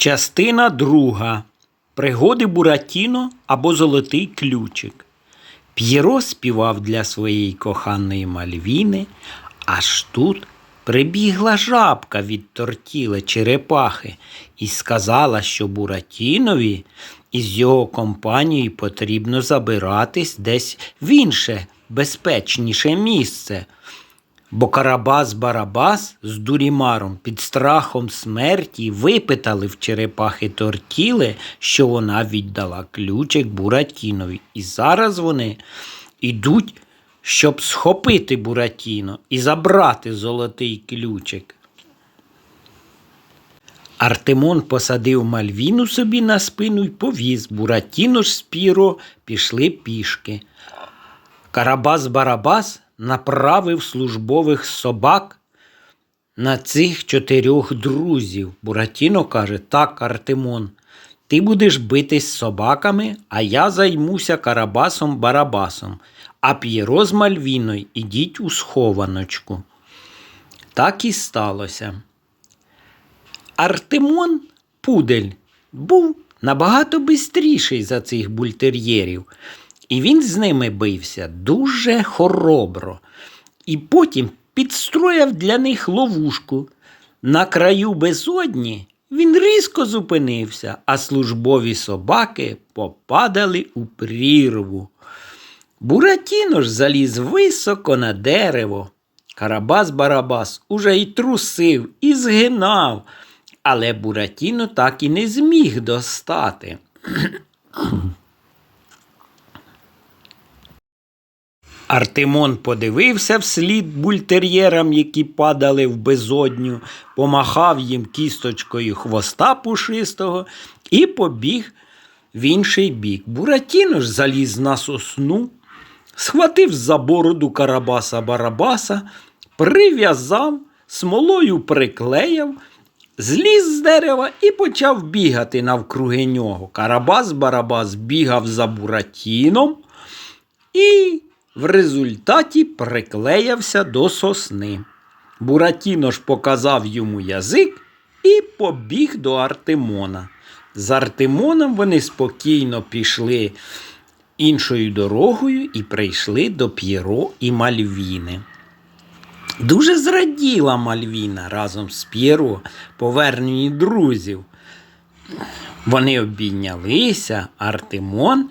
Частина друга. Пригоди Буратіно або Золотий ключик. П'єро співав для своєї коханої Мальвіни, аж тут прибігла жабка від тортіле черепахи і сказала, що Буратінові із його компанією потрібно забиратись десь в інше, безпечніше місце. Бо Карабас-Барабас з Дурімаром під страхом смерті випитали в черепахи тортіли, що вона віддала ключик Буратінові. І зараз вони йдуть, щоб схопити Буратіно і забрати золотий ключик. Артемон посадив Мальвіну собі на спину й повіз. Буратіно ж з Піро пішли пішки. Карабас-Барабас направив службових собак на цих чотирьох друзів. Буратіно каже: так, Артемон, ти будеш битись собаками, а я займуся Карабасом-Барабасом, а П'єро з Мальвіною ідіть у схованочку. Так і сталося. Артемон Пудель був набагато бистріший за цих бультер'єрів, і він з ними бився дуже хоробро. І потім підстроїв для них ловушку. На краю безодні він різко зупинився, а службові собаки попадали у прірву. Буратіно ж заліз високо на дерево. Карабас-Барабас уже й трусив, і згинав, але Буратіно так і не зміг достати. Артемон подивився вслід бультер'єрам, які падали в безодню, помахав їм кісточкою хвоста пушистого і побіг в інший бік. Буратіно ж заліз на сосну, схватив за бороду Карабаса Барабаса, прив'язав, смолою приклеїв, зліз з дерева і почав бігати навкруги нього. Карабас Барабас бігав за Буратіном і в результаті приклеявся до сосни. Буратіно ж показав йому язик і побіг до Артемона. З Артемоном вони спокійно пішли іншою дорогою і прийшли до П'єро і Мальвіни. Дуже зраділа Мальвіна разом з П'єро поверненні друзів. Вони обійнялися, Артемон,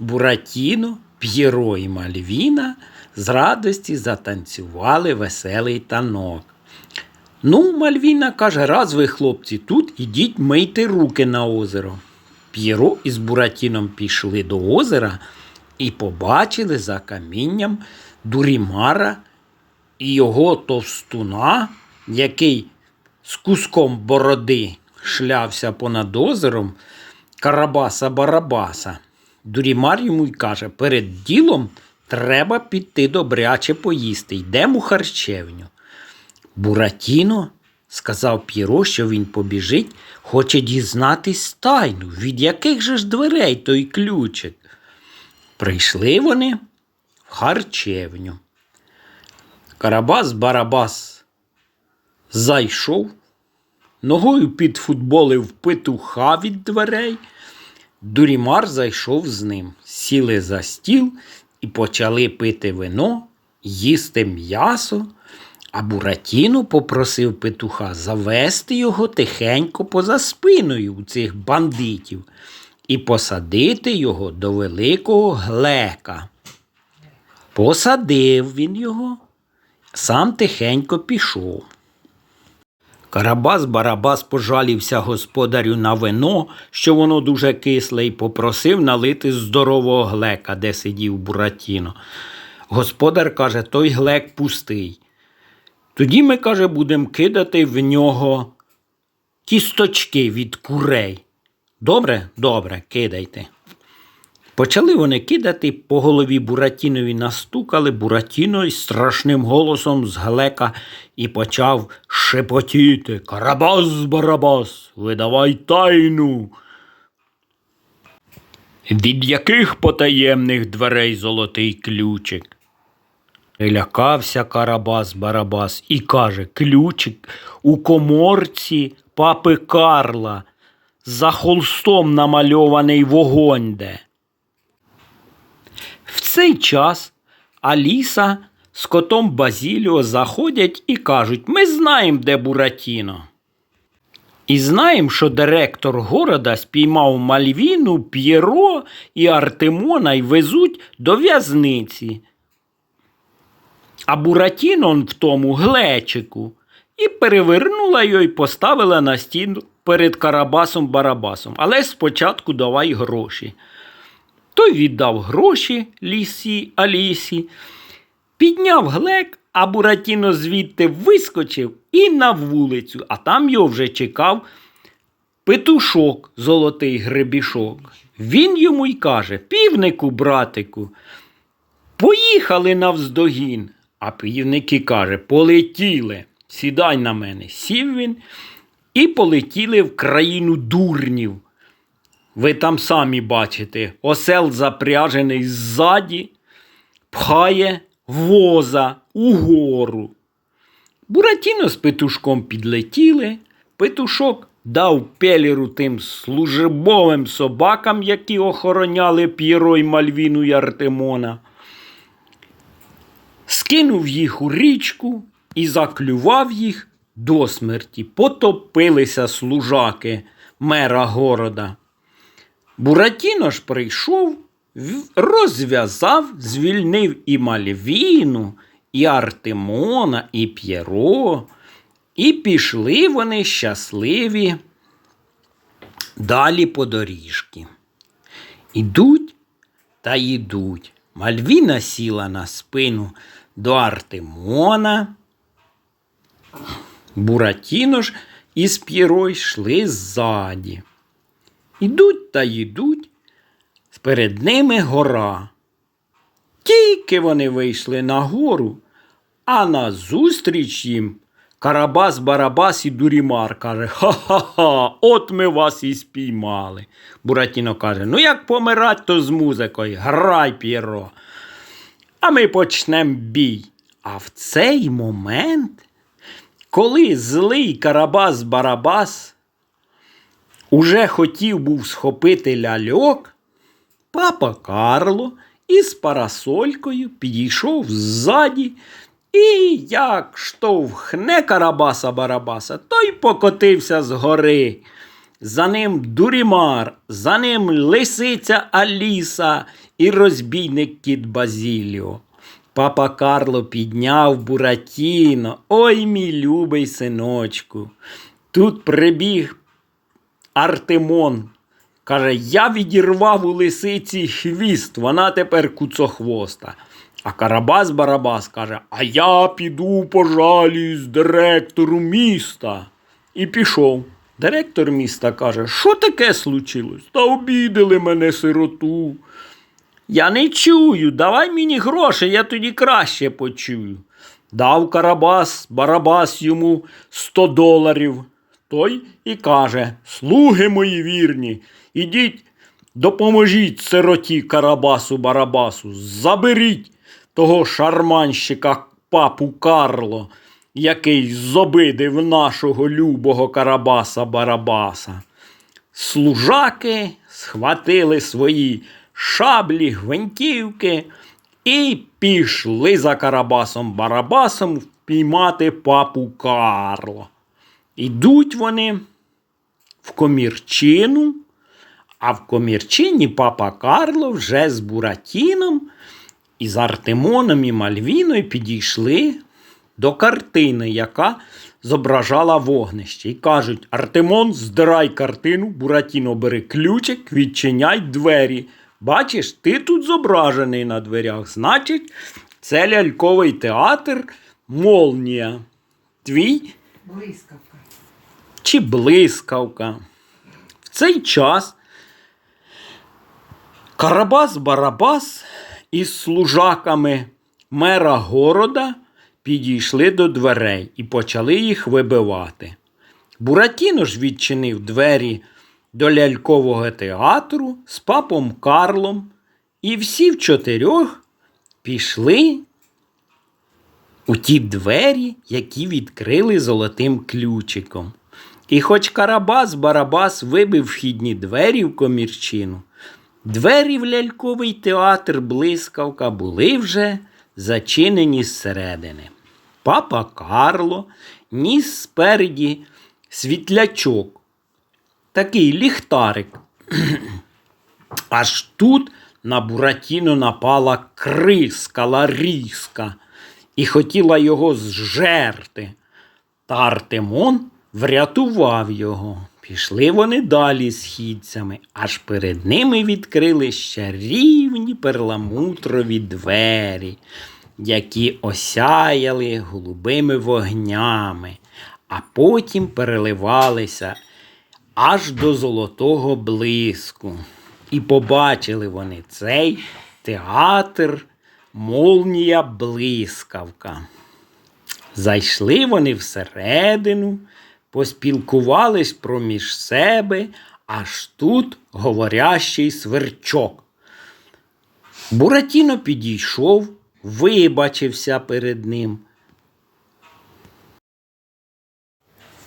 Буратіно, П'єро і Мальвіна з радості затанцювали веселий танок. Ну, Мальвіна каже, раз ви, хлопці, тут ідіть мийте руки на озеро. П'єро із Буратіном пішли до озера і побачили за камінням Дурімара і його товстуна, який з куском бороди шлявся понад озером Карабаса-Барабаса. Дурімар йому й каже, перед ділом треба піти добряче поїсти. Йдемо у харчевню. Буратіно, сказав П'єро, що він побіжить, хоче дізнатись тайну, від яких же ж дверей той ключик. Прийшли вони в харчевню. Карабас Барабас зайшов, ногою підфутболив петуха від дверей. Дурімар зайшов з ним, сіли за стіл і почали пити вино, їсти м'ясо, а Буратіно попросив петуха завести його тихенько поза спиною у цих бандитів і посадити його до великого глека. Посадив він його, сам тихенько пішов. Карабас Барабас пожалівся господарю на вино, що воно дуже кисле, і попросив налити здорового глека, де сидів Буратіно. Господар каже, той глек пустий. Тоді ми, каже, будемо кидати в нього кісточки від курей. Добре? Добре, кидайте. Почали вони кидати, по голові Буратінові настукали, Буратіно із страшним голосом з і почав шепотіти Карабас, Барабас, видавай тайну. Від яких потаємних дверей золотий ключик? Прилякався Карабас Барабас і каже Ключик у коморці папи Карла. за холстом намальований вогонь де. В цей час Аліса з котом Базіліо заходять і кажуть: Ми знаємо, де Буратіно. І знаємо, що директор города спіймав Мальвіну, П'єро і Артемона і везуть до в'язниці. А Буратіно в тому глечику і перевернула його і поставила на стіну перед Карабасом Барабасом. Але спочатку давай гроші. Той віддав гроші лісі Алісі, підняв глек, а Буратіно звідти вискочив і на вулицю, а там його вже чекав петушок, золотий гребішок. Він йому й каже: півнику, братику, поїхали навздогін. А півник і каже: полетіли, сідай на мене. Сів він і полетіли в країну дурнів. Ви там самі бачите, осел запряжений ззаді, пхає воза угору. Буратіно з петушком підлетіли, петушок дав пеліру тим службовим собакам, які охороняли П'єро й Мальвіну й Артемона, скинув їх у річку і заклював їх до смерті. Потопилися служаки мера города. Буратіно ж прийшов, розв'язав, звільнив і Мальвіну, і Артемона, і П'єро, і пішли вони щасливі далі по доріжки. Ідуть та йдуть. Мальвіна сіла на спину до Артемона. Буратіно ж із П'єро йшли ззаді. Ідуть та йдуть, перед ними гора. Тільки вони вийшли на гору, а назустріч їм Карабас, Барабас і Дурімар каже: Ха-ха-ха, от ми вас і спіймали. Буратіно каже: Ну як помирать, то з музикою, грай п'єро. А ми почнемо бій. А в цей момент, коли злий Карабас Барабас уже хотів був схопити ляльок, папа Карло із парасолькою підійшов ззаді і як штовхне Карабаса Барабаса, той покотився з гори. За ним Дурімар, за ним лисиця Аліса і розбійник кіт Базіліо. Папа Карло підняв Буратіно. Ой, мій любий синочку. Тут прибіг Артемон. Каже, я відірвав у лисиці хвіст, вона тепер куцохвоста. А Карабас Барабас каже, а я піду пожалююсь директору міста. І пішов. Директор міста каже, що таке случилось? Та обідали мене сироту. Я не чую, давай мені гроші, я тоді краще почую. Дав Карабас, Барабас йому 100 доларів. Той і каже: Слуги мої вірні, ідіть, допоможіть сироті Карабасу Барабасу, заберіть того шарманщика папу Карло, який зобидив нашого любого Карабаса Барабаса. Служаки схватили свої шаблі, гвинтівки і пішли за Карабасом Барабасом впіймати папу Карло. Ідуть вони в комірчину, а в комірчині папа Карло вже з Буратіном і з Артемоном і Мальвіною підійшли до картини, яка зображала вогнище. І кажуть: Артемон, здирай картину, Буратіно, бери ключик, відчиняй двері. Бачиш, ти тут зображений на дверях. Значить, це ляльковий театр Молнія. Твій Блискавка. Чи блискавка. В цей час Карабас Барабас із служаками мера города підійшли до дверей і почали їх вибивати. Буратіно ж відчинив двері до лялькового театру з папом Карлом, і всі в чотирьох пішли у ті двері, які відкрили золотим ключиком. І хоч Карабас Барабас вибив вхідні двері в комірчину, двері в ляльковий театр блискавка були вже зачинені зсередини. Папа Карло ніс спереді світлячок, такий ліхтарик. Аж тут на Буратіно напала криска Ларіска і хотіла його зжерти. Та Артемон врятував його. Пішли вони далі східцями, аж перед ними відкрили ще рівні перламутрові двері, які осяяли голубими вогнями, а потім переливалися аж до золотого блиску. І побачили вони цей театр Молнія Блискавка. Зайшли вони всередину, поспілкувались проміж себе, аж тут говорящий сверчок. Буратіно підійшов, вибачився перед ним.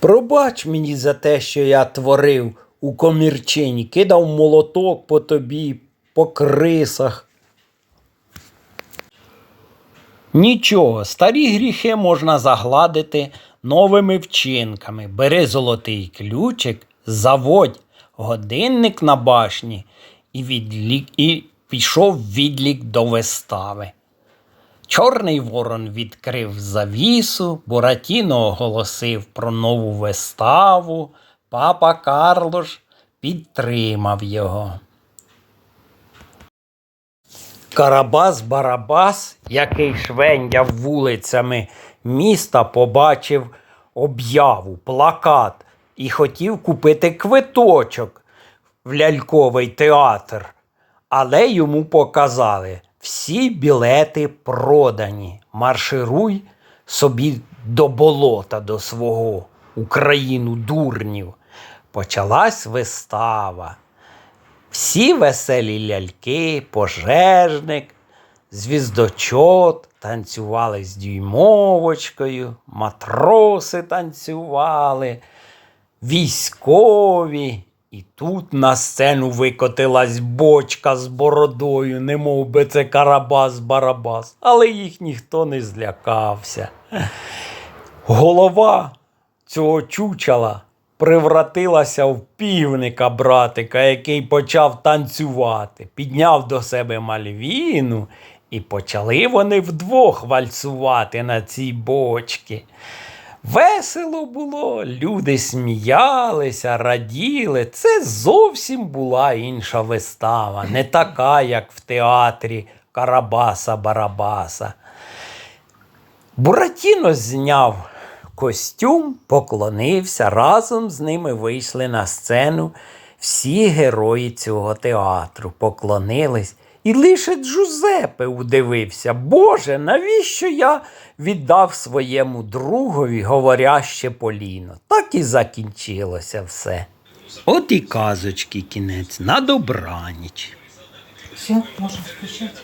Пробач мені за те, що я творив у комірчині, кидав молоток по тобі, по крисах. Нічого, старі гріхи можна загладити новими вчинками. Бери золотий ключик, заводь годинник на башні і, відлік, і пішов відлік до вистави. Чорний ворон відкрив завісу, Буратіно оголосив про нову виставу, папа Карлош підтримав його. Карабас-Барабас, який швендяв вулицями міста, побачив об'яву, плакат і хотів купити квиточок в ляльковий театр. Але йому показали всі білети продані. Маршируй собі до болота до свого Україну дурнів. Почалась вистава. Всі веселі ляльки, пожежник, звіздочот танцювали з дюймовочкою, матроси танцювали, військові. І тут на сцену викотилась бочка з бородою, немов би це Карабас-Барабас, але їх ніхто не злякався. Голова цього чучала привратилася в півника братика, який почав танцювати, підняв до себе мальвіну, і почали вони вдвох вальсувати на цій бочці. Весело було, люди сміялися, раділи. Це зовсім була інша вистава, не така, як в театрі Карабаса-Барабаса. Буратіно зняв костюм, поклонився. Разом з ними вийшли на сцену всі герої цього театру, поклонились. І лише Джузепе удивився, Боже, навіщо я віддав своєму другові говоряще Поліно? Так і закінчилося все. От і казочки кінець, на добраніч. Все, можна включати.